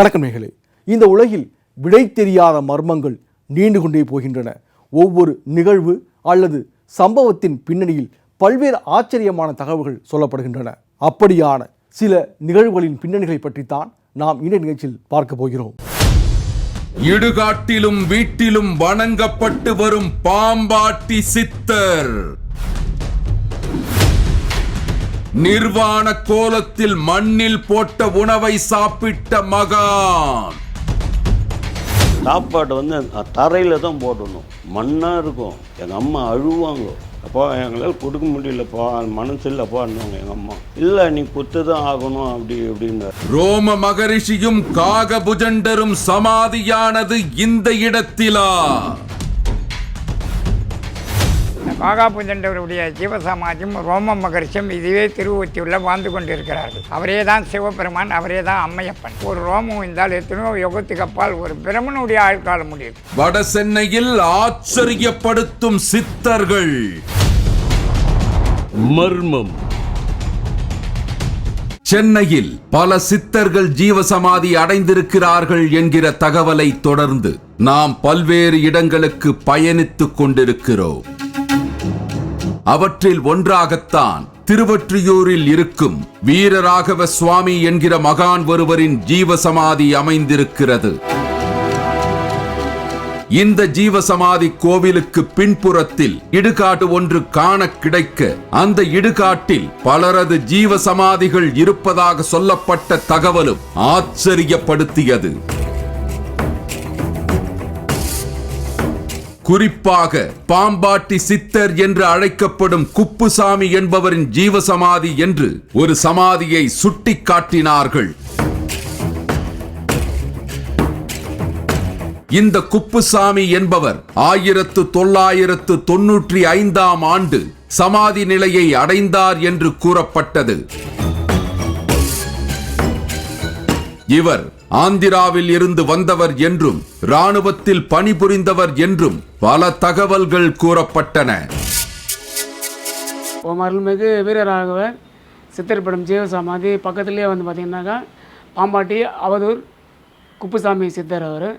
வணக்கம் இந்த உலகில் விடை தெரியாத மர்மங்கள் நீண்டு கொண்டே போகின்றன. ஒவ்வொரு நிகழ்வு அல்லது சம்பவத்தின் பின்னணியில் பல்வேறு ஆச்சரியமான தகவல்கள் சொல்லப்படுகின்றன. அப்படியான சில நிகழ்வுகளின் பின்னணிகளை பற்றித்தான் நாம் இந்த நிகழ்ச்சியில் பார்க்க போகிறோம். இடுகாட்டிலும் வீட்டிலும் வணங்கப்பட்டு வரும் பாம்பாட்டி சித்தர். நிர்வாண கோலத்தில் மண்ணில் போட்ட உணவை சாப்பிட்ட மகான். சாப்பாடு வந்து தரையில் தான் போடணும். மண்ணாக இருக்கும். எங்கள் அம்மா அழுவாங்க. அப்பா எங்களால் கொடுக்க முடியலப்பா மனசு இல்லைப்பான்னுவாங்க எங்கள் அம்மா. இல்லை நீ குத்து தான் ஆகணும் அப்படி இப்படின்னு. ரோம மகரிஷியும் காகபுஜண்டரும் சமாதியானது இந்த இடத்திலா. காகாபுஜண்டவருடைய ஜீவசமாஜும் ரோம மகரிஷியும் இதுவே திருவொத்தியுள்ள வாழ்ந்து கொண்டிருக்கிறார்கள். அவரே தான் சிவபெருமான் அவரே தான் அம்மையப்பன். ஒரு ரோமம் இருந்தால் எத்தனையோ யுகத்துக்கு அப்பால் ஒரு பிரமனுடைய ஆயுட்கால முடியும். வட சென்னையில் ஆச்சரியப்படுத்தும் சித்தர்கள். மர்மம். சென்னையில் பல சித்தர்கள் ஜீவசமாதி அடைந்திருக்கிறார்கள் என்கிற தகவலை தொடர்ந்து நாம் பல்வேறு இடங்களுக்கு பயணித்துக் கொண்டிருக்கிறோம். அவற்றில் ஒன்றாகத்தான் திருவொற்றியூரில் இருக்கும் வீரராகவ சுவாமி என்கிற மகான் ஒருவரின் ஜீவசமாதி அமைந்திருக்கிறது. இந்த ஜீவசமாதி கோவிலுக்கு பின்புறத்தில் இடுகாடு ஒன்று காண கிடைக்க அந்த இடுகாட்டில் பலரது ஜீவசமாதிகள் இருப்பதாக சொல்லப்பட்ட தகவலும் ஆச்சரியப்படுத்தியது. குறிப்பாக பாம்பாட்டி சித்தர் என்று அழைக்கப்படும் குப்புசாமி என்பவரின் ஜீவசமாதி என்று ஒரு சமாதியை சுட்டிக்காட்டினார்கள் இந்த குப்புசாமி என்பவர் ஆயிரத்து தொள்ளாயிரத்து தொன்னூற்றி ஐந்தாம் ஆண்டு சமாதி நிலையை அடைந்தார் என்று கூறப்பட்டது. இவர் ஆந்திராவில் இருந்து வந்தவர் என்றும் ராணுவத்தில் பணிபுரிந்தவர் என்றும் பல தகவல்கள் கூறப்பட்டன. ஓம் அருள்மிகு வீரராகவர் சித்திரப்படம் ஜீவசமாதி பக்கத்துலேயே வந்து பார்த்திங்கனாக்கா பாம்பாட்டி அவதூர் குப்புசாமி சித்தர் அவர்.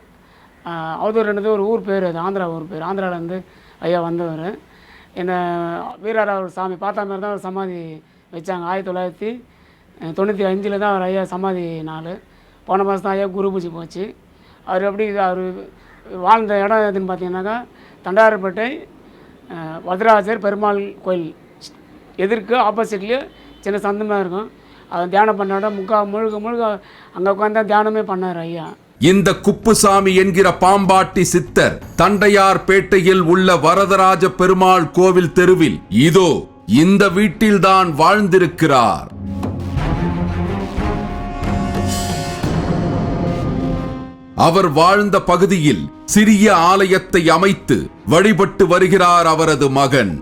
அவதூர் என்னது ஒரு ஊர் பேர் அது ஆந்திரா ஊர் பேர். ஆந்திராவிலேருந்து ஐயா வந்தவர். என்னை வீரராகவர் சாமி பார்த்தா மாதிரி தான் அவர் சமாதி வச்சாங்க. ஆயிரத்தி தொள்ளாயிரத்தி தொண்ணூற்றி அஞ்சில் தான் அவர் ஐயா சமாதி நாள். போன மாதம் தான் ஐயா குரு பூஜை போச்சு. அவர் எப்படி அவர் வாழ்ந்த இடம் எதுன்னு பார்த்தீங்கன்னாக்கா தண்டாரப்பேட்டை அஹ், பெருமாள் கோயில். எதிர்க்கு ஆப்போசிட்லேயே சின்ன சந்தமாக இருக்கும். அதை தியானம் பண்ண இடம் முக்கா முழுக்க முழுக்க அங்கே உட்காந்து தியானமே பண்ணார் ஐயா. இந்த குப்புசாமி என்கிற பாம்பாட்டி சித்தர் தண்டையார் பேட்டையில் உள்ள வரதராஜ பெருமாள் கோவில் தெருவில் இதோ இந்த வீட்டில்தான் வாழ்ந்திருக்கிறார். அவர் வாழ்ந்த பகுதியில் சிறிய ஆலயத்தை அமைத்து வழிபட்டு வருகிறார் அவரது மகன்.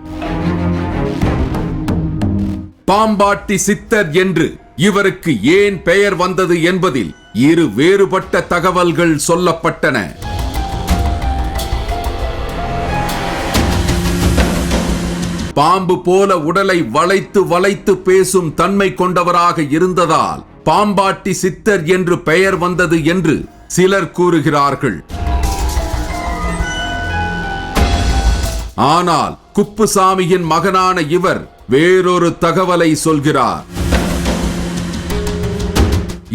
பாம்பாட்டி சித்தர் என்று இவருக்கு ஏன் பெயர் வந்தது என்பதில் இரு வேறுபட்ட தகவல்கள் சொல்லப்பட்டன. பாம்பு போல உடலை வளைத்து வளைத்து பேசும் தன்மை கொண்டவராக இருந்ததால் பாம்பாட்டி சித்தர் என்று பெயர் வந்தது என்று சிலர் கூறுகிறார்கள். ஆனால் குப்புசாமியின் மகனான இவர் வேறொரு தகவலை சொல்கிறார்.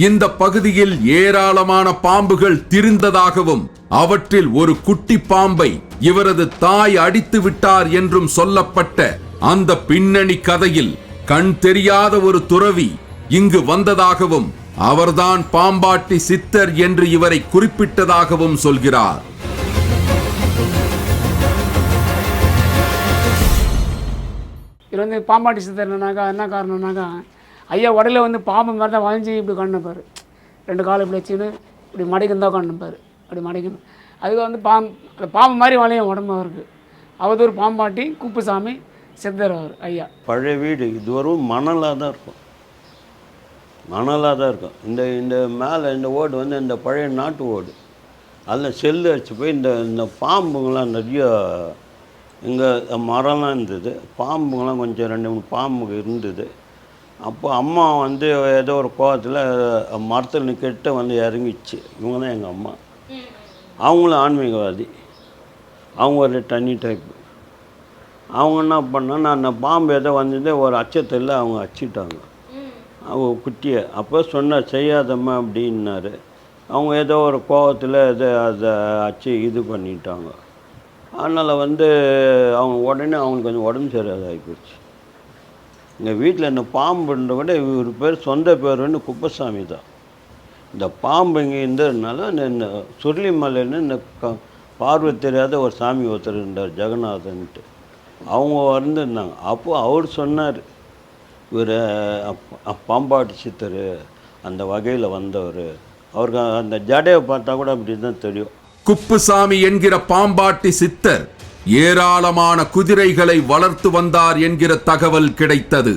இந்த பகுதியில் ஏராளமான பாம்புகள் திரிந்ததாகவும் அவற்றில் ஒரு குட்டி பாம்பை இவரது தாய் அடித்து விட்டார் என்றும் சொல்லப்பட்ட அந்த பின்னணி கதையில் கண் தெரியாத ஒரு துறவி இங்கு வந்ததாகவும் அவர்தான் பாம்பாட்டி சித்தர் என்று இவரை குறிப்பிட்டதாகவும் சொல்கிறார். இது வந்து பாம்பாட்டி சித்தர் என்னன்னாக்கா என்ன காரணம்னாக்கா ஐயா உடல வந்து பாம்பு மாதிரி தான் வளைஞ்சி இப்படி கண்ணுப்பார் ரெண்டு கால் இப்படி வச்சுன்னு இப்படி மடிக்கணும் தான் கண்ணுப்பார் அப்படி மடிக்கணும் அதுக்கு வந்து பாம்பு அந்த பாம்பு மாதிரி வளையும் உடம்பு அவருக்கு. அவதூர் பாம்பாட்டி குப்புசாமி சித்தர் அவர் ஐயா. பழைய வீடு இது வரும் மணலாக தான் இருக்கும். மணலாக தான் இருக்கும். இந்த இந்த மேலே இந்த ஓடு வந்து இந்த பழைய நாட்டு ஓடு. அதில் செல்லு அடிச்சு போய் இந்த இந்த பாம்புங்களாம் நிறைய இங்கே மரம்லாம் இருந்தது. பாம்புங்களாம் கொஞ்சம் ரெண்டு மூணு பாம்பு இருந்தது. அப்போ அம்மா வந்து ஏதோ ஒரு கோவத்தில் மரத்தில் நிற்கிட்ட வந்து இறங்கிச்சு. இவங்க தான் எங்கள் அம்மா. அவங்களும் ஆன்மீகவாதி. அவங்க ஒரு தண்ணி டைப்பு அவங்க என்ன பண்ணால் அந்த பாம்பு ஏதோ வந்தது ஒரு அச்சத்தில் அவங்க அச்சிட்டாங்க. அவங்க குட்டியை அப்போ சொன்னார் செய்யாதம்மா அப்படின்னாரு. அவங்க ஏதோ ஒரு கோபத்தில் ஏதோ அதை அச்சு இது பண்ணிட்டாங்க. அதனால் வந்து அவங்க உடனே அவங்களுக்கு கொஞ்சம் உடம்பு சரியாத ஆகிப்போச்சு எங்கள் வீட்டில் இந்த பாம்புன்ற விட இவர் பேர் சொந்த பேர் வந்து குப்பசாமி தான். இந்த பாம்பு இங்கே இருந்ததுனால இந்த- இந்த சுருளிமலைன்னு இந்த க பார்வை தெரியாத ஒரு சாமி ஒருத்தர் இருந்தார் ஜெகநாதன்ட்டு. அவங்க வந்திருந்தாங்க அப்போது அவர் சொன்னார் இவர் பாம்பாட்டு சித்தர் அந்த வகையில் வந்தவர். அவருக்கு அந்த ஜடையை பார்த்தா கூட அப்படி தான் தெரியும். குப்புசாமி என்கிற பாம்பாட்டி சித்தர் ஏராளமான குதிரைகளை வளர்த்து வந்தார் என்கிற தகவல் கிடைத்தது.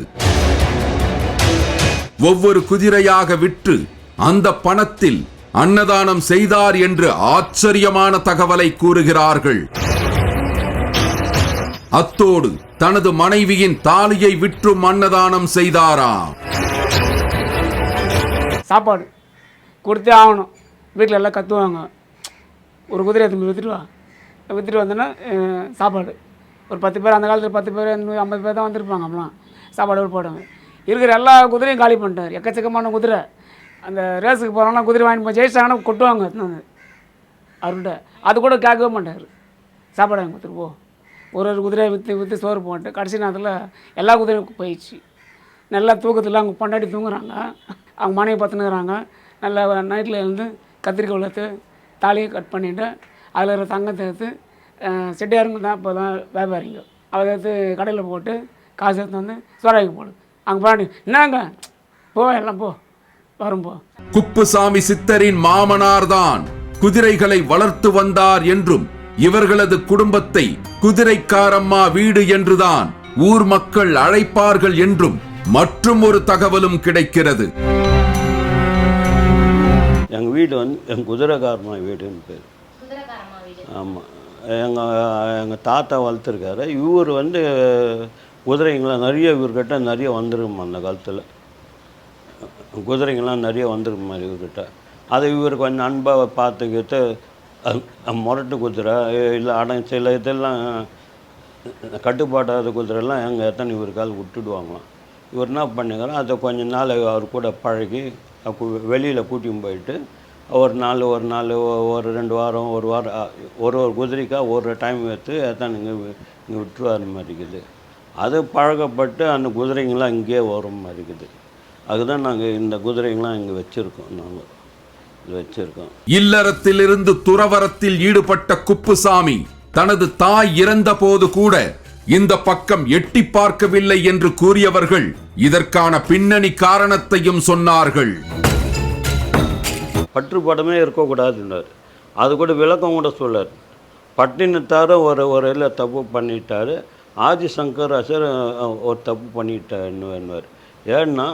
ஒவ்வொரு குதிரையாக விற்று அந்த பணத்தில் அன்னதானம் செய்தார் என்று ஆச்சரியமான தகவலை கூறுகிறார்கள். அத்தோடு தனது மனைவியின் தாலியை விற்று மன்னதானம் செய்தாராம் சாப்பாடு. கொடுத்தே ஆகணும். வீட்டில் எல்லாம் கத்துவாங்க. ஒரு குதிரை எடுத்து விற்றுட்டு வா. விற்றுட்டு வந்தோன்னா சாப்பாடு. ஒரு பத்து பேர் அந்த காலத்தில் பத்து பேர் ஐம்பது பேர் தான் வந்திருப்பாங்க அப்படிலாம் சாப்பாடு ஒரு போடுவாங்க இருக்கிற எல்லா குதிரையும் காலி பண்ணிட்டார். எக்கச்சக்கமான குதிரை. அந்த ரேஸுக்கு போகிறோம்னா குதிரை வாங்கி போய் ஜெயிச்சாங்கன்னா கொட்டுவாங்க. அவர்கிட்ட அது கூட கேட்கவே மாட்டார். சாப்பாடு வாங்கி கொடுத்துட்டு போ. ஒரு ஒரு குதிரையை விற்று விற்று சோறு போட்டு கடைசி நேரத்தில் எல்லா குதிரையும் போயிடுச்சு. நல்லா தூக்கத்தில் அவங்க பொண்டாட்டி தூங்குறாங்க. அவங்க மனைவி பார்த்துனுக்குறாங்க நல்லா நைட்டில் இருந்து கத்திரிக்காய் வளர்த்து தாலியை கட் பண்ணிவிட்டு அதில் இருக்கிற தங்கத்தை எடுத்து செட்டியாருங்க தான் இப்போ தான் வியாபாரிங்க. அதை எடுத்து கடையில் போட்டு காசு எடுத்து வந்து சோறாக்கி போடு. அங்கே போனாடி என்னங்க? போ எல்லாம் போ. வரும் போ. குப்புசாமி சித்தரின் மாமனார்தான் குதிரைகளை வளர்த்து வந்தார் என்றும் இவர்களது குடும்பத்தை குதிரைக்காரம்மா வீடு என்றுதான் ஊர் மக்கள் அழைப்பார்கள் என்றும் மற்றும் ஒரு தகவலும் கிடைக்கிறது. எங்கள் வீடு வந்து எங்கள் குதிரைக்காரமா வீடுன்னு பேர். குதிரைக்காரம்மா வீடு. ஆமாம் எங்கள் எங்கள் தாத்தா வளர்த்துருக்காரு. இவர் வந்து குதிரைங்களாம் நிறைய இவர்கிட்ட நிறைய வந்துருமா அந்த காலத்தில். குதிரைங்களாம் நிறைய வந்துருமா இவர்கிட்ட. அதை இவர் கொஞ்சம் அன்பாக பார்த்துக்கிட்டு முரட்டு குதிரை இல்லை அடங்க சில இதெல்லாம் கட்டுப்பாடாத குதிரைலாம் எங்கள் எத்தனை இவருக்கால் விட்டுடுவாங்களாம். இவர் என்ன பண்ணுகிறார் அதை கொஞ்ச நாள் அவர் கூட பழகி வெளியில் கூட்டியும் போயிட்டு ஒரு நாள் ஒரு நாள் ஒரு ரெண்டு வாரம் ஒரு வாரம் ஒரு ஒரு குதிரைக்கா ஒரு டைம் எடுத்து எத்தனை இங்கே இங்கே விட்டுருவார் மாதிரி இருக்குது. அது பழகப்பட்டு அந்த குதிரைங்களாம் இங்கேயே வரும் மாதிரி இருக்குது. அதுதான் நாங்கள் இந்த குதிரைங்களாம் இங்கே வச்சுருக்கோம் நாங்கள் வச்சுருக்கோம். இல்லறத்திலிருந்து துறவரத்தில் ஈடுபட்ட குப்புசாமி தனது தாய் இறந்தபோது கூட இந்த பக்கம் எட்டி பார்க்கவில்லை என்று கூறியவர்கள் இதற்கான பின்னணி காரணத்தையும் சொன்னார்கள். பற்றுப்படமே இருக்கக்கூடாதுன்னார் அது கூட விளக்கம் கூட சொல்லார். பட்டினத்தார ஒரு ஒரு இதில் தப்பு பண்ணிட்டாரு. ஆதிசங்கர் அசர் ஒரு தப்பு பண்ணிட்டாருன்னு ஏன்னா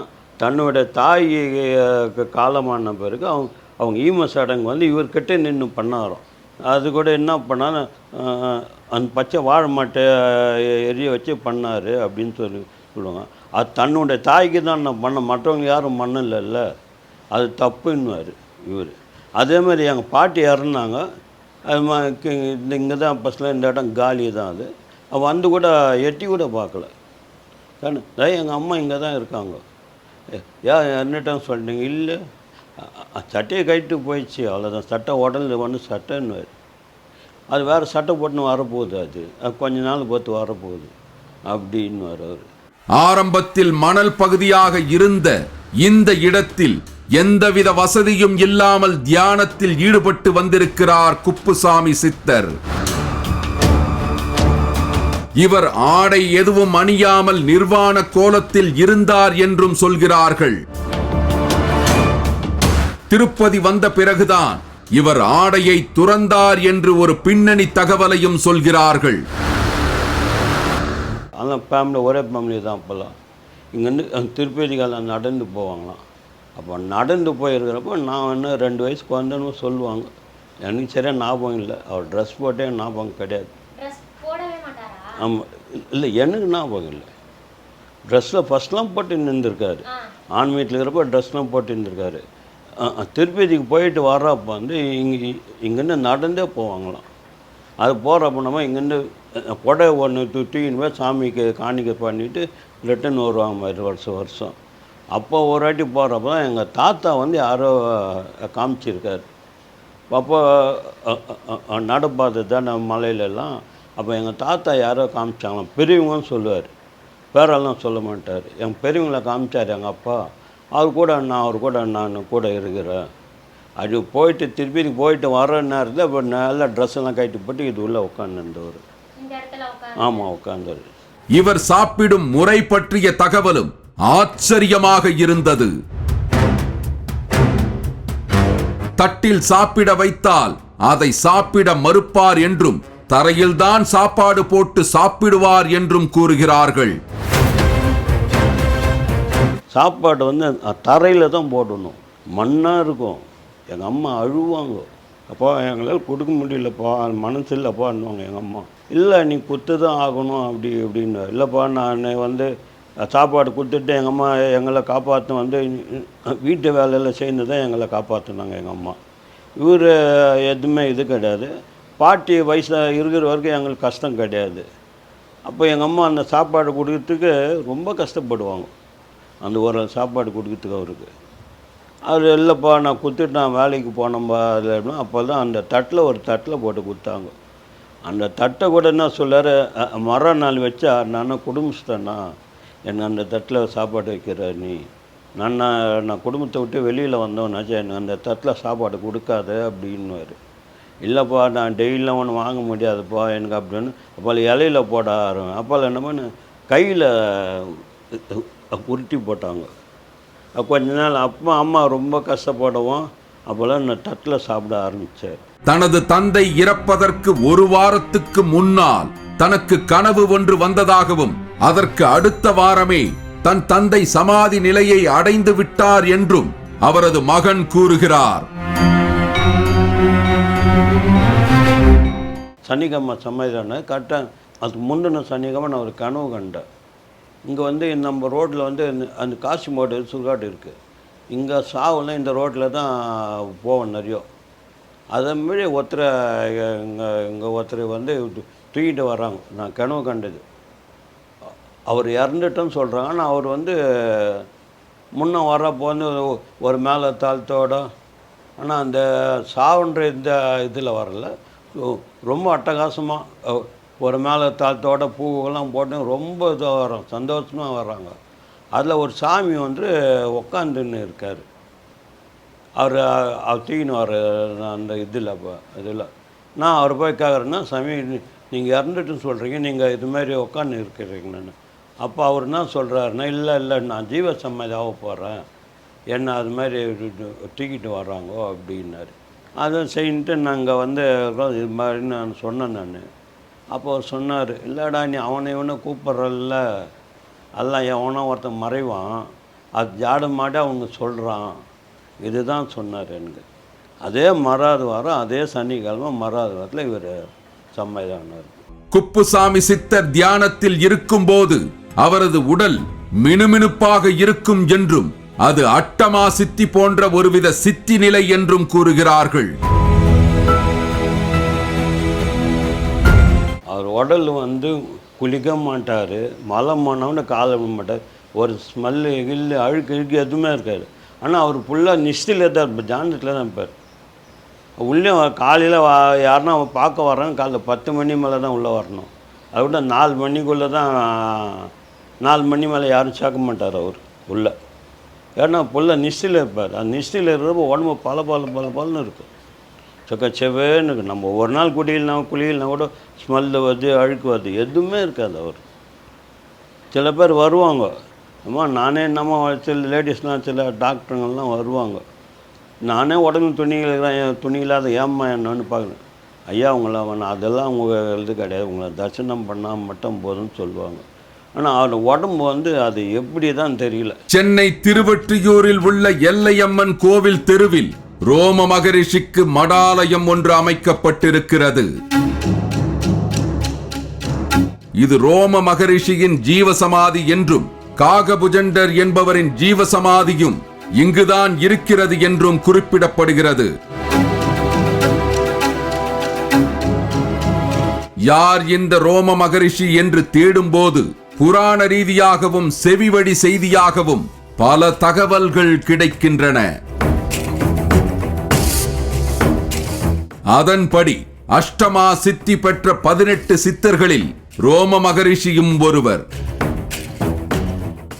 தன்னுடைய தாய் காலமான பிறகு அவங்க அவங்க ஈம சடங்கு வந்து இவர்கிட்ட நின்று பண்ணாராம். அது கூட என்ன பண்ணால் அந்த பச்சை வாழை மாட்டை எரிய வச்சு பண்ணார் அப்படின்னு சொல்லி சொல்லுவாங்க. அது தன்னுடைய தாய்க்கு தான் நான் பண்ண மற்றவங்க யாரும் பண்ணலைல்ல. அது தப்புன்னுவார் இவர். அதே மாதிரி எங்கள் பாட்டி இறந்தாங்க. அது மாதிரி இந்த இங்கே தான் பஸ்ஸில் இந்த இடம் காலி தான் அது. வந்து கூட எட்டி கூட பார்க்கல. தானே எங்கள் அம்மா இங்கே தான் இருக்காங்க. ஏ, ஏன் என்னட்டும் சொல்லிட்டீங்க இல்லை. சட்டையை கட்டிட்டு போயிடுச்சு அவ்வளோதான் சட்டை உடனே ஒன்று சட்டைன்னு அது வேறு சட்டை போட்டுன்னு வரப்போகுது அது. அது கொஞ்ச நாள் பார்த்து வரப்போகுது. அப்படின்னு அவர். ஆரம்பத்தில் மணல் பகுதியாக இருந்த இந்த இடத்தில் எந்தவித வசதியும் இல்லாமல் தியானத்தில் ஈடுபட்டு வந்திருக்கிறார் குப்புசாமி சித்தர். இவர் ஆடை எதுவும் அணியாமல் நிர்வாண கோலத்தில் இருந்தார் என்றும் சொல்கிறார்கள். திருப்பதி வந்த பிறகுதான் இவர் ஆடையை துறந்தார் என்று ஒரு பின்னணி தகவலையும் சொல்கிறார்கள். அந்த ஃபேமிலி ஒரே ஃபேமிலி தான் அப்போல்லாம் இங்கேருந்து திருப்பதிக்கால நடந்து போவாங்களாம். அப்போ நடந்து போயிருக்கிறப்போ நான் என்ன ரெண்டு வயசு குழந்தைன்னு சொல்லுவாங்க. எனக்கு சரியாக ஞாபகம் இல்லை. அவர் ட்ரெஸ் போட்டே ஞாபகம் கிடையாது. ட்ரெஸ் போடவே மாட்டாரா? ஆமாம் இல்லை எனக்கு ஞாபகம் இல்லை. ட்ரெஸ்ஸில் ஃபஸ்ட்லாம் போட்டு நின்றுருக்காரு. ஆண் வீட்டில் இருக்கிறப்ப ட்ரெஸ்லாம் போட்டு அஹ் திருப்பதிக்கு போயிட்டு வர்றப்ப வந்து இங்கே இங்கேருந்து நடந்தே போவாங்களாம். அது போகிறப்ப நம்ம இங்கேருந்து அஹ், புடவை ஒன்று தூ தூக்கின்னு போய் சாமிக்கு காணிக்கை பண்ணிவிட்டு ரிட்டன் வருவாங்க மாதிரி வருஷம் வருஷம். அப்போ ஒரு வாட்டி போகிறப்ப தான் எங்கள் தாத்தா வந்து யாரோ காமிச்சிருக்கார். அப்போ அஹ், தான் நம்ம மலையிலலாம் மலையிலெல்லாம். அப்போ எங்கள் தாத்தா யாரோ காமிச்சாங்களாம். பெரியவங்கன்னு சொல்லுவார். பேரெல்லாம் சொல்ல மாட்டார். என் பெரியவங்கள காமிச்சார் எங்கள் அப்பா. அவர் கூட நான் அவர் கூட நான் கூட இருக்கிறேன் அது போயிட்டு திருப்பதி போயிட்டு வர நேரத்தில் இப்போ நல்ல ட்ரெஸ் எல்லாம் கட்டி போட்டு இது உள்ளே உட்காந்துருந்தவர் இந்த இடத்துல உட்காந்து ஆமாம் உட்காந்தாரு இவர் சாப்பிடும் முறை பற்றிய தகவலும் ஆச்சரியமாக இருந்தது. தட்டில் சாப்பிட வைத்தால் அதை சாப்பிட மறுப்பார் என்றும் தரையில்தான் சாப்பாடு போட்டு சாப்பிடுவார் என்றும் கூறுகிறார்கள். சாப்பாடு வந்து தரையில் தான் போடணும். மண்ணாக இருக்கும். எங்கள் அம்மா அழுவாங்க. அப்போ எங்களால் கொடுக்க முடியலப்பா மனசு இல்லைப்பான்னுவாங்க எங்கள் அம்மா. இல்லை நீ குத்து தான் ஆகணும் அப்படி இப்படின்னு. இல்லைப்பா நான் வந்து சாப்பாடு கொடுத்துட்டு எங்கள் அம்மா எங்களை காப்பாற்ற வந்து வீட்டு வேலையில் சேர்ந்து தான் எங்களை காப்பாற்றினாங்க எங்கள் அம்மா. இவர் எதுவுமே இது கிடையாது. பாட்டி வயசாக இருக்கிற வரைக்கும் எங்களுக்கு கஷ்டம் கிடையாது. அப்போ எங்கள் அம்மா அந்த சாப்பாடு கொடுக்கறதுக்கு ரொம்ப கஷ்டப்படுவாங்க. அந்த ஒரு சாப்பாடு கொடுக்கறதுக்கு அவருக்கு. அவர் இல்லைப்பா நான் கொடுத்துட்டு நான் வேலைக்கு போனோம்பா அதில் அப்படின்னா அப்போ தான் அந்த தட்டில் ஒரு தட்டில் போட்டு கொடுத்தாங்க. அந்த தட்டை கூட என்ன சொல்லார் மரம் நாள் வச்சா நான் குடும்பஸ்தனா? எனக்கு அந்த தட்டில் சாப்பாடு வைக்கிற நீ? நான் நான் குடும்பத்தை விட்டு வெளியில் வந்தோன்னாச்சா எனக்கு அந்த தட்டில் சாப்பாடு கொடுக்காத அப்படின்னுவார். இல்லைப்பா நான் டெய்லியும் ஒன்று வாங்க முடியாதுப்பா எனக்கு அப்படின்னு அப்போ இலையில போட ஆரம்பி அப்போ என்ன பண்ணு கையில் உருட்டி போட்டாங்க. கொஞ்ச நாள் அப்பா அம்மா ரொம்ப கஷ்டப்படவும். அப்போல்லாம் நான் தட்டில் சாப்பிட ஆரம்பித்தேன். தனது தந்தை இறப்பதற்கு ஒரு வாரத்துக்கு முன்னால் தனக்கு கனவு ஒன்று வந்ததாகவும் அதற்கு அடுத்த வாரமே தன் தந்தை சமாதி நிலையை அடைந்து விட்டார் என்றும் அவரது மகன் கூறுகிறார். சனிக்கிழமை சமைதான கரெக்டாக அதுக்கு முந்தின சனிக்கிழமை நான் ஒரு கனவு கண்டேன். இங்கே வந்து நம்ம ரோட்டில் வந்து அந்த- காசி மோடு சுடுகாடு இருக்குது இங்கே சாவுலாம் இந்த ரோட்டில் தான் போவோம் நிறைய. அதேமாரி ஒருத்தரை இங்கே இங்கே ஒருத்தர் வந்து தூ- தூக்கிட்டு வர்றாங்க. நான் கனவு கண்டது. அவர் இறந்துட்டோன்னு சொல்கிறாங்க ஆனால் அவர் வந்து முன்ன வர்றப்போ வந்து ஒரு- மேலே தாழ்த்தோட ஆனால் அந்த சாவுன்ற இந்த இதில் வரல. ரொம்ப அட்டகாசமாக ஒரு மேலே தாத்தோட பூவெல்லாம் போட்டு ரொம்ப இதாக வரோம் சந்தோஷமாக வர்றாங்க. அதில் ஒரு சாமி வந்து உக்காந்துன்னு இருக்கார். அவர் அவர் தூக்கின்னு அந்த இதில் இதில். நான் அவர் போய் கேட்குறேன்னா சாமி நீங்கள் இறந்துட்டுன்னு சொல்கிறீங்க நீங்கள் இது மாதிரி உட்காந்து இருக்கிறீங்கன்னு. அப்போ அவர் என்ன சொல்கிறாருன்னா இல்லை இல்லை நான் ஜீவ சம்மதியாக போகிறேன் என்ன அது மாதிரி தூக்கிட்டு வர்றாங்கோ அப்படின்னாரு. அதை செய்யின்ட்டு நாங்கள் வந்து இது மாதிரி நான் சொன்னேன் நான். அப்போ அவர் சொன்னார் இல்லைடா நீ அவனை இவனை கூப்பிட்றல்ல. அதெல்லாம் எவனோ ஒருத்தன் மறைவான். அது ஜாட மாட அவங்க சொல்கிறான் இதுதான் சொன்னார் எனக்கு. அதே மறாது வாரம் அதே சனிக்கிழமை மறாது வாரத்தில் இவர் சம்மதானார் குப்புசாமி சித்தர் தியானத்தில் இருக்கும்போது அவரது உடல் மினுமினுப்பாக இருக்கும் என்றும் அது அட்டமா சித்தி போன்ற ஒருவித சித்தி நிலை என்றும் கூறுகிறார்கள். அவர் உடல் வந்து குளிக்க மாட்டார் மலம் போனவொடனே காலை விட மாட்டார். ஒரு ஸ்மெல்லு கில்லு அழுக்கு இழுக்கு எதுவுமே இருக்காது. ஆனால் அவர் ஃபுல்லாக நிஷ்டில் தான் இருப்பார் ஜானத்தில் தான் இருப்பார். உள்ளே காலையில் யாருன்னா பார்க்க வர்றாங்க காலைல பத்து மணி மேலே தான் உள்ளே வரணும். அதை விட நாலு மணிக்குள்ளே தான் நாலு மணி மேலே யாரும் சேர்க்க மாட்டார் அவர் உள்ளே. ஏன்னா ஃபுல்லாக நிஷ்டில் இருப்பார். அந்த நிஷ்டில் இருக்கிறப்ப உடம்பு பல பல பல பலன்னு இருக்கும் சொக்கச்சவேன்னு நம்ம ஒரு நாள் குடியில்னா குளியல்னா கூட ஸ்மெல்லு வருது அழுக்கு வருது எதுவுமே இருக்காது அவர். சில பேர் வருவாங்க. அம்மா நானே நம்ம சில லேடிஸ்லாம் சில டாக்டருங்கள்லாம் வருவாங்க. நானே உடம்பு துணி என் துணி இல்லாத ஏம்மா என்னன்னு பார்க்குறேன் ஐயா உங்களை வேணாம் அதெல்லாம் அவங்க இது கிடையாது. உங்களை தரிசனம் பண்ணால் மட்டும் போதும்னு சொல்லுவாங்க. ஆனால் அவர் உடம்பு வந்து அது எப்படி தான் தெரியல. சென்னை திருவொற்றியூரில் உள்ள எல்லையம்மன் கோவில் தெருவில் ரோம மகரிஷிக்கு மடாலயம் ஒன்று அமைக்கப்பட்டிருக்கிறது. இது ரோம மகரிஷியின் ஜீவசமாதி என்றும் காகபுஜண்டர் என்பவரின் ஜீவசமாதியும் இங்குதான் இருக்கிறது என்றும் குறிப்பிடப்படுகிறது. யார் இந்த ரோம மகரிஷி என்று தேடும்போது புராண ரீதியாகவும் செவிவழி செய்தியாகவும் பல தகவல்கள் கிடைக்கின்றன. அதன்படி அஷ்டமா சித்தி பெற்ற பதினெட்டு சித்தர்களில் ரோம மகரிஷியும் ஒருவர்.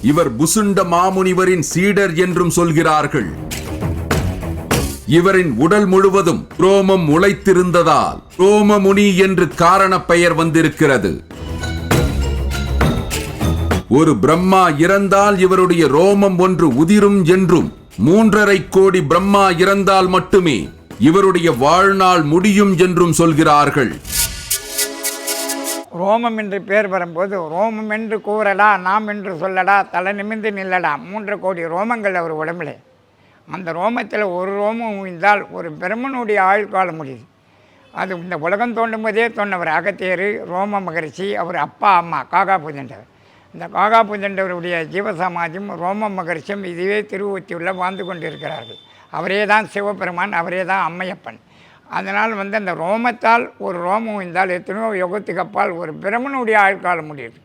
இவர் புசுண்ட மாமுனிவரின் சீடர் என்றும் சொல்கிறார்கள். இவரின் உடல் முழுவதும் ரோமம் முளைத்திருந்ததால் ரோமமுனி என்று காரண பெயர் வந்திருக்கிறது. ஒரு பிரம்மா இறந்தால் இவருடைய ரோமம் ஒன்று உதிரும் என்றும் மூன்றரை கோடி பிரம்மா இறந்தால் மட்டுமே இவருடைய வாழ்நாள் முடியும் என்றும் சொல்கிறார்கள். ரோமம் என்று பேர் வரும்போது ரோமம் என்று கூறடா நாம் என்று சொல்லடா தலை நிமிர்ந்து நில்லடா மூன்று கோடி ரோமங்கள் அவர் உடம்புல. அந்த ரோமத்தில் ஒரு ரோமம் உய்ந்தால் ஒரு பிரம்மனுடைய ஆயுள்காலம் முடியுது. அது இந்த உலகம் தோண்டும் போதே தோன்றவர் அகத்தியர் ரோம மகரிஷி அவர் அப்பா அம்மா காகா பூஜண்டவர் இந்த காகா பூஜண்டவருடைய ஜீவசமாதியும் ரோம மகரிஷியும் இதுவே திருவொத்தியுள்ள வாழ்ந்து கொண்டிருக்கிறார்கள். அவரே தான் சிவபெருமான் அவரே தான் அம்மையப்பன். அதனால் வந்து அந்த ரோமத்தால் ஒரு ரோமம் இருந்தால் எத்தனையோ யுகத்துக்கு அப்பால் ஒரு பிரம்மனுடைய ஆயுட்காலம் முடியுது.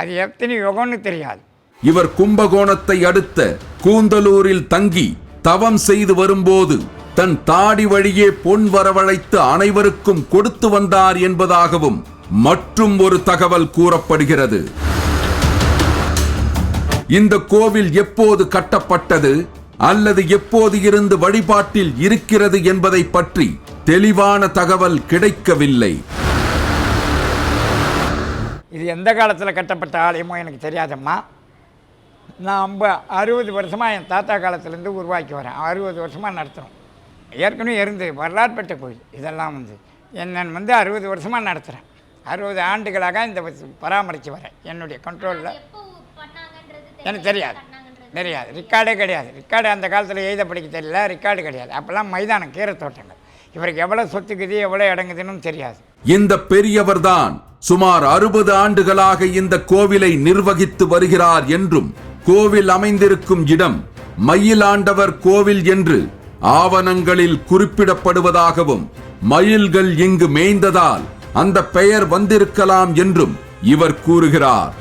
அது எத்தனை யுகம்னு தெரியாது. இவர் கும்பகோணத்தை அடுத்த கூந்தலூரில் தங்கி தவம் செய்து வரும்போது தன் தாடி வழியே பொன் வரவழைத்து அனைவருக்கும் கொடுத்து வந்தார் என்பதாகவும் மற்றும் ஒரு தகவல் கூறப்படுகிறது. இந்த கோவில் எப்போது கட்டப்பட்டது? அல்லது எப்போது இருந்து வழிபாட்டில் இருக்கிறது என்பதை பற்றி தெளிவான தகவல் கிடைக்கவில்லை. இது எந்த காலத்தில் கட்டப்பட்ட ஆலயமோ எனக்கு தெரியாதம்மா. நான் ஐம்ப அறுபது வருஷமாக என் தாத்தா காலத்துலேருந்து உருவாக்கி வரேன். அறுபது வருஷமாக நடத்துகிறோம் ஏற்கனவே இருந்து வரலாறு பெற்ற கோயில் இதெல்லாம் வந்து என்னன் வந்து அறுபது வருஷமாக நடத்துகிறேன் அறுபது ஆண்டுகளாக இந்த பராமரித்து வரேன். என்னுடைய கண்ட்ரோலில் எனக்கு தெரியாது. தெரியாது ரிக்கார்டே கிடையாது. ரிக்கார்டு அந்த காலத்தில் எழுத படிக்க தெரியல. ரிக்கார்டு கிடையாது. அப்போல்லாம் மைதானம் கீரை தோட்டங்கள். இவருக்கு எவ்வளோ சொத்துக்குது எவ்வளோ இடங்குதுன்னு தெரியாது. இந்த பெரியவர்தான் சுமார் அறுபது ஆண்டுகளாக இந்த கோவிலை நிர்வகித்து வருகிறார் என்றும் கோவில் அமைந்திருக்கும் இடம் மயிலாண்டவர் கோவில் என்று ஆவணங்களில் குறிப்பிடப்படுவதாகவும் மயில்கள் இங்கு மேய்ந்ததால் அந்த பெயர் வந்திருக்கலாம் என்றும் இவர் கூறுகிறார்.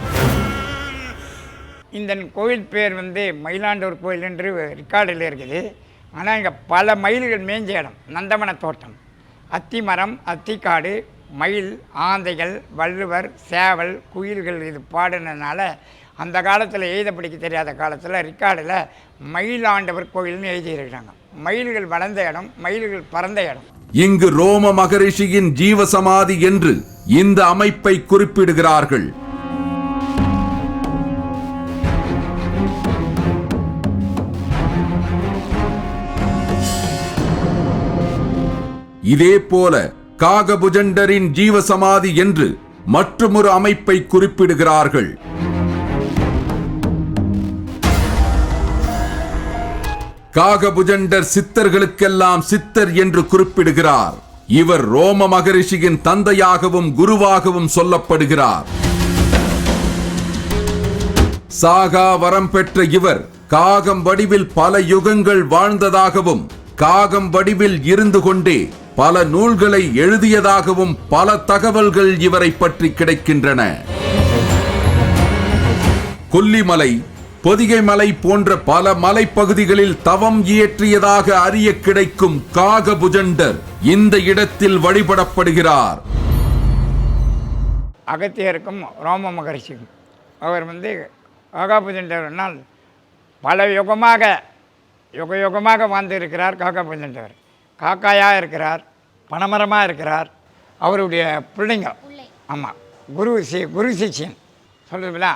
இந்த கோயில் பேர் வந்து மயிலாண்டூர் கோயில் என்று ரெக்கார்டில் இருக்குது. ஆனால் இங்கே பல மயில்கள் மேய்ஞ்ச இடம். நந்தவன தோட்டம். அத்தி மரம் அத்திக்காடு மயில் ஆந்தைகள் வள்ளுவர் சேவல் குயில்கள் இது பாடினதுனால அந்த காலத்தில் எழுத படிக்க தெரியாத காலத்தில் ரிக்கார்டில் மயிலாண்டவர் கோயில்னு எழுதியிருக்கிறாங்க. மயில்கள் வளர்ந்த இடம் மயில்கள் பறந்த இடம். இங்கு ரோம மகரிஷியின் ஜீவசமாதி என்று இந்த அமைப்பை குறிப்பிடுகிறார்கள். இதே போல காகபுஜண்டரின் ஜீவசமாதி என்று மற்றுமொரு அமைப்பை குறிப்பிடுகிறார்கள். காகபுஜண்டர் சித்தர்களுக்கெல்லாம் சித்தர் என்று குறிப்பிடுகிறார். இவர் ரோம மகரிஷியின் தந்தையாகவும் குருவாகவும் சொல்லப்படுகிறார். சாகா வரம் பெற்ற இவர் காகம் வடிவில் பல யுகங்கள் வாழ்ந்ததாகவும் காகம் வடிவில் இருந்து கொண்டே பல நூல்களை எழுதியதாகவும் பல தகவல்கள் இவரை பற்றி கிடைக்கின்றன. கொல்லிமலை பொதிகை மலை போன்ற பல மலைப்பகுதிகளில் தவம் இயற்றியதாக அறிய கிடைக்கும் காகபுஜண்டர் இந்த இடத்தில் வழிபடப்படுகிறார். அகத்தியருக்கும் ரோம மகரிஷிக்கும் அவர் வந்து காகபுஜண்டர்னால் பல யுகமாக யுக யுகமாக வாழ்ந்திருக்கிறார் காகபுஜண்டவர். காக்காயாக இருக்கிறார் பனமரமாக இருக்கிறார் அவருடைய பிள்ளைங்க. ஆமாம் குரு சி குரு சிஷ்யன். சொல்லுங்களா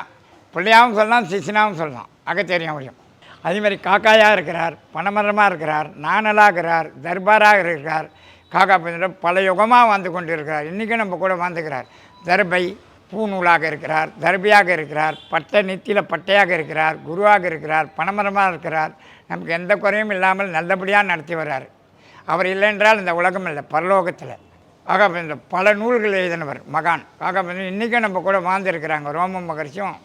பிள்ளையாகவும் சொல்லலாம் சிஷ்யனாகவும் சொல்லலாம். அகத்தியரையும் முடியும் அதேமாதிரி காக்காயாக இருக்கிறார் பனமரமாக இருக்கிறார் நாணலாக இருக்கிறார் தர்பாராக இருக்கிறார். காக்கா பஞ்சர் பல யுகமாக வாழ்ந்து கொண்டு இருக்கிறார் இன்றைக்கும் நம்ம கூட வாழ்ந்துக்கிறார். தர்பை பூநூலாக இருக்கிறார் தர்பியாக இருக்கிறார் பட்டை நெத்தியில் பட்டையாக இருக்கிறார் குருவாக இருக்கிறார் பனமரமாக இருக்கிறார். நமக்கு எந்த குறையும் இல்லாமல் நல்லபடியாக நடத்தி வர்றார். அவர் இல்லை என்றால் இந்த உலகம் இல்லை பரலோகத்தில். காகாபேந்திர பல நூல்கள் எழுதினவர் மகான். காகாபேந்திரன் இன்றைக்கும் நம்ம கூட வாழ்ந்துருக்கிறாங்க ரோம மகர்ஷியும்.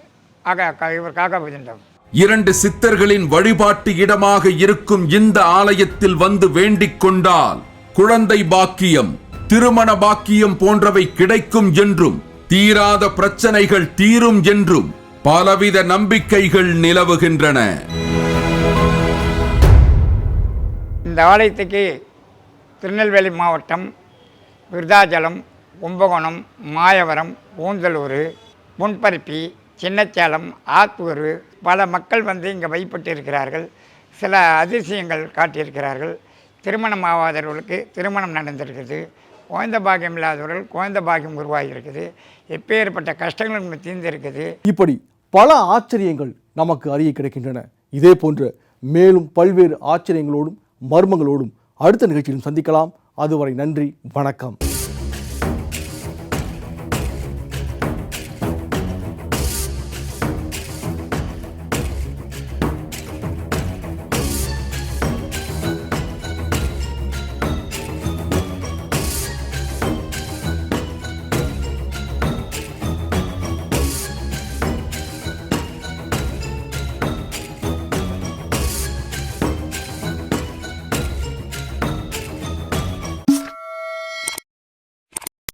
ஆகா இவர் காக்கா புஜண்டவர் இரண்டு சித்தர்களின் வழிபாட்டு இடமாக இருக்கும் இந்த ஆலயத்தில் வந்து வேண்டிக் கொண்டால் குழந்தை பாக்கியம் திருமண பாக்கியம் போன்றவை கிடைக்கும் என்றும் தீராத பிரச்சனைகள் தீரும் என்றும் பலவித நம்பிக்கைகள் நிலவுகின்றன. இந்த ஆலயத்துக்கு திருநெல்வேலி மாவட்டம் விருதாச்சலம் கும்பகோணம் மாயவரம் பூந்தலூர் முன்பருப்பி சின்னச்சேலம் ஆத்தூர் பல மக்கள் வந்து இங்கே வைப்பட்டு இருக்கிறார்கள் சில அதிசயங்கள் காட்டியிருக்கிறார்கள். திருமணம் ஆகாதவர்களுக்கு திருமணம் நடந்திருக்குது. குழந்த பாக்கியம் இல்லாதவர்கள் குழந்த பாக்கியம் உருவாகியிருக்குது. எப்பேற்பட்ட கஷ்டங்களும் தீர்ந்திருக்குது. இப்படி பல ஆச்சரியங்கள் நமக்கு அறிய கிடைக்கின்றன. இதே போன்ற மேலும் பல்வேறு ஆச்சரியங்களோடும் மர்மங்களோடும் அடுத்த நிகழ்ச்சியிலும் சந்திக்கலாம். அதுவரை நன்றி வணக்கம்.